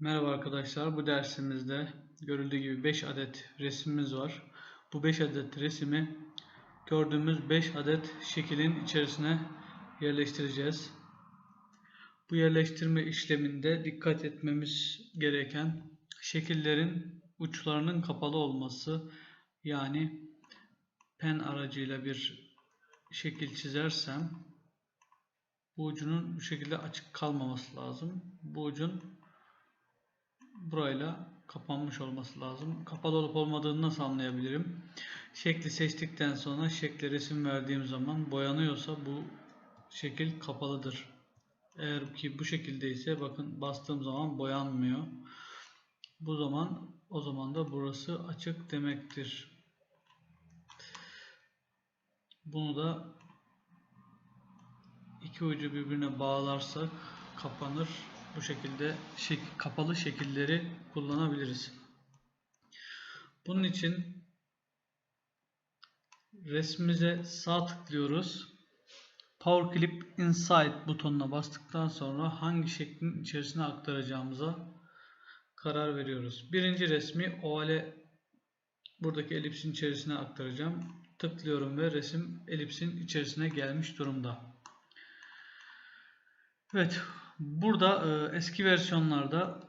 Merhaba arkadaşlar. Bu dersimizde görüldüğü gibi 5 adet resimimiz var. Bu 5 adet resimi gördüğümüz 5 adet şekilin içerisine yerleştireceğiz. Bu yerleştirme işleminde dikkat etmemiz gereken şekillerin uçlarının kapalı olması yani pen aracıyla bir şekil çizersem bu ucunun bu şekilde açık kalmaması lazım. Bu ucun burayla kapanmış olması lazım. Kapalı olup olmadığını nasıl anlayabilirim? Şekli seçtikten sonra şekle resim verdiğim zaman boyanıyorsa bu şekil kapalıdır. Eğer ki bu şekilde ise bakın bastığım zaman boyanmıyor. Bu zaman o zaman da burası açık demektir. Bunu da iki ucu birbirine bağlarsak kapanır. Bu şekilde şek kapalı şekilleri kullanabiliriz. Bunun için resmimize sağ tıklıyoruz. Power Clip Inside butonuna bastıktan sonra hangi şeklin içerisine aktaracağımıza karar veriyoruz. Birinci resmi ovale buradaki elipsin içerisine aktaracağım. Tıklıyorum ve resim elipsin içerisine gelmiş durumda. Evet, burada e, eski versiyonlarda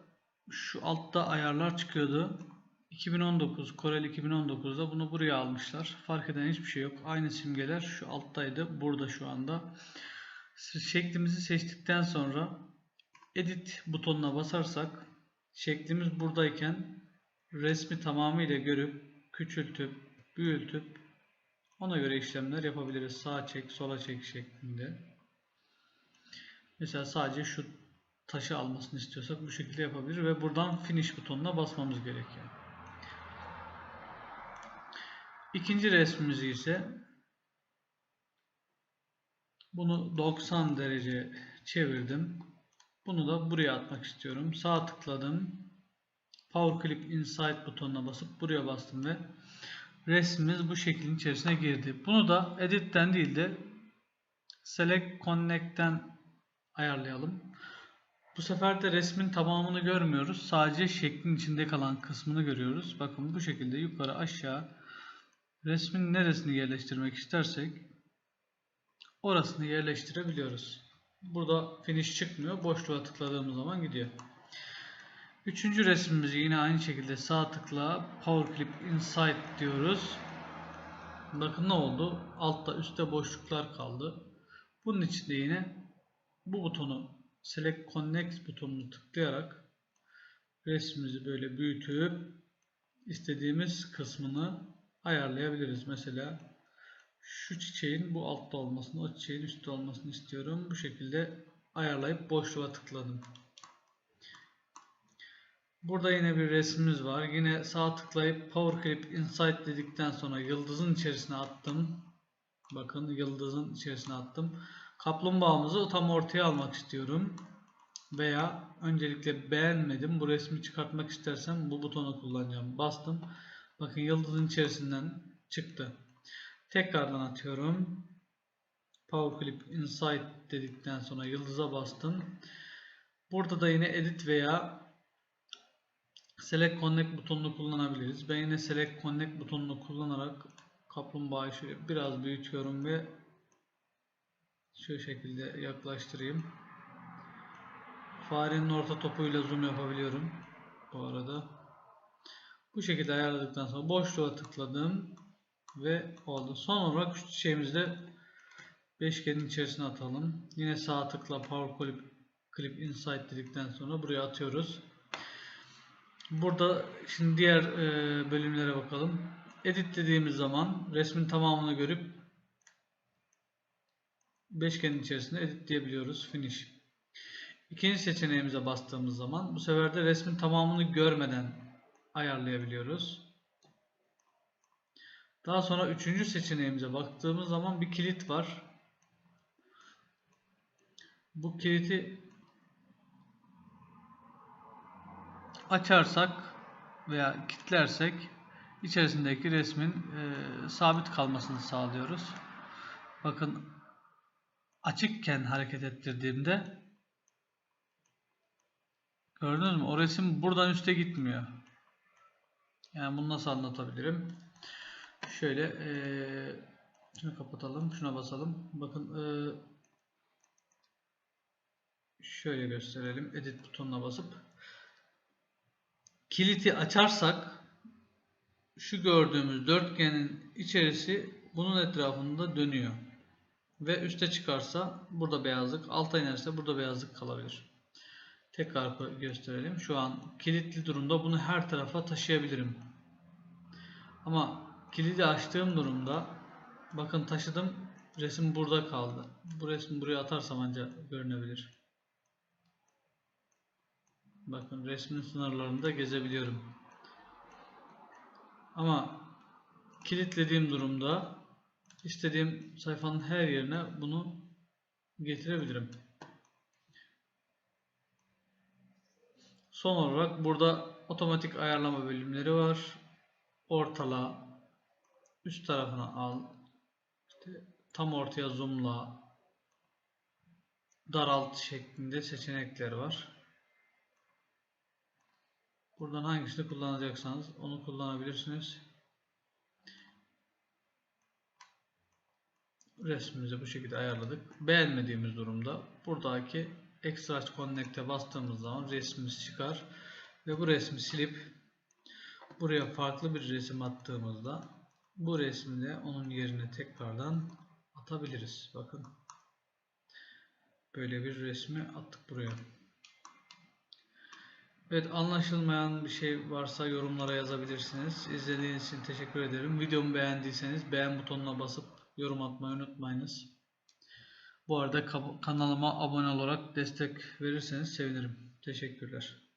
şu altta ayarlar çıkıyordu. 2019, Corel 2019'da bunu buraya almışlar. Fark eden hiçbir şey yok. Aynı simgeler şu alttaydı. Burada şu anda. Şeklimizi seçtikten sonra Edit butonuna basarsak şeklimiz buradayken resmi tamamıyla görüp küçültüp büyütüp ona göre işlemler yapabiliriz. Sağ çek, sola çek şeklinde. Mesela sadece şu taşı almasını istiyorsak bu şekilde yapabilir ve buradan finish butonuna basmamız gerekiyor. İkinci resmimizi ise bunu 90 derece çevirdim. Bunu da buraya atmak istiyorum. Sağ tıkladım. Power Clip Inside butonuna basıp buraya bastım ve resmimiz bu şeklin içerisine girdi. Bunu da Edit'ten değil de Select Connect'ten ayarlayalım. Bu sefer de resmin tamamını görmüyoruz. Sadece şeklin içinde kalan kısmını görüyoruz. Bakın bu şekilde yukarı aşağı resmin neresini yerleştirmek istersek orasını yerleştirebiliyoruz. Burada finish çıkmıyor. Boşluğa tıkladığımız zaman gidiyor. Üçüncü resmimizi yine aynı şekilde sağ tıkla Power Clip Inside diyoruz. Bakın ne oldu? Altta üstte boşluklar kaldı. Bunun için de yine bu butonu Select Connect butonunu tıklayarak resmimizi böyle büyütüp istediğimiz kısmını ayarlayabiliriz. Mesela şu çiçeğin bu altta olmasını, o çiçeğin üstte olmasını istiyorum. Bu şekilde ayarlayıp boşluğa tıkladım. Burada yine bir resmimiz var. Yine sağ tıklayıp Power Clip Inside dedikten sonra yıldızın içerisine attım. Bakın yıldızın içerisine attım. Kaplumbağamızı tam ortaya almak istiyorum. Veya öncelikle beğenmedim. Bu resmi çıkartmak istersem bu butonu kullanacağım. Bastım. Bakın yıldızın içerisinden çıktı. Tekrardan atıyorum. Power Clip Inside dedikten sonra yıldıza bastım. Burada da yine Edit veya Select Connect butonunu kullanabiliriz. Ben yine Select Connect butonunu kullanarak kaplumbağayı şöyle biraz büyütüyorum ve şu şekilde yaklaştırayım. Farenin orta topuyla zoom yapabiliyorum. Bu arada. Bu şekilde ayarladıktan sonra boşluğa tıkladım ve oldu. Son olarak şu çiçeğimizi de beşgenin içerisine atalım. Yine sağ tıkla Power Clip, Clip Inside dedikten sonra buraya atıyoruz. Burada şimdi diğer e, bölümlere bakalım. Edit dediğimiz zaman resmin tamamını görüp beşgenin içerisinde editleyebiliyoruz. Finish. İkinci seçeneğimize bastığımız zaman bu sefer de resmin tamamını görmeden ayarlayabiliyoruz. Daha sonra üçüncü seçeneğimize baktığımız zaman bir kilit var. Bu kiliti açarsak veya kilitlersek içerisindeki resmin e, sabit kalmasını sağlıyoruz. Bakın açıkken hareket ettirdiğimde Gördünüz mü? O resim buradan üste gitmiyor. Yani bunu nasıl anlatabilirim? Şöyle eee şunu kapatalım. Şuna basalım. Bakın eee, şöyle gösterelim. Edit butonuna basıp kiliti açarsak şu gördüğümüz dörtgenin içerisi bunun etrafında dönüyor. Ve üste çıkarsa burada beyazlık, alta inerse burada beyazlık kalabilir. Tekrar ko- gösterelim. Şu an kilitli durumda bunu her tarafa taşıyabilirim. Ama kilidi açtığım durumda bakın taşıdım resim burada kaldı. Bu resmi buraya atarsam ancak görünebilir. Bakın resmin sınırlarında gezebiliyorum. Ama kilitlediğim durumda istediğim sayfanın her yerine bunu getirebilirim. Son olarak burada otomatik ayarlama bölümleri var. Ortala, üst tarafına al, işte tam ortaya zoomla, daralt şeklinde seçenekler var. Buradan hangisini kullanacaksanız onu kullanabilirsiniz. Resmimizi bu şekilde ayarladık. Beğenmediğimiz durumda buradaki Extract Connect'e bastığımız zaman resmimiz çıkar. Ve bu resmi silip buraya farklı bir resim attığımızda bu resmi de onun yerine tekrardan atabiliriz. Bakın. Böyle bir resmi attık buraya. Evet anlaşılmayan bir şey varsa yorumlara yazabilirsiniz. İzlediğiniz için teşekkür ederim. Videomu beğendiyseniz beğen butonuna basıp yorum atmayı unutmayınız. Bu arada kanalıma abone olarak destek verirseniz sevinirim. Teşekkürler.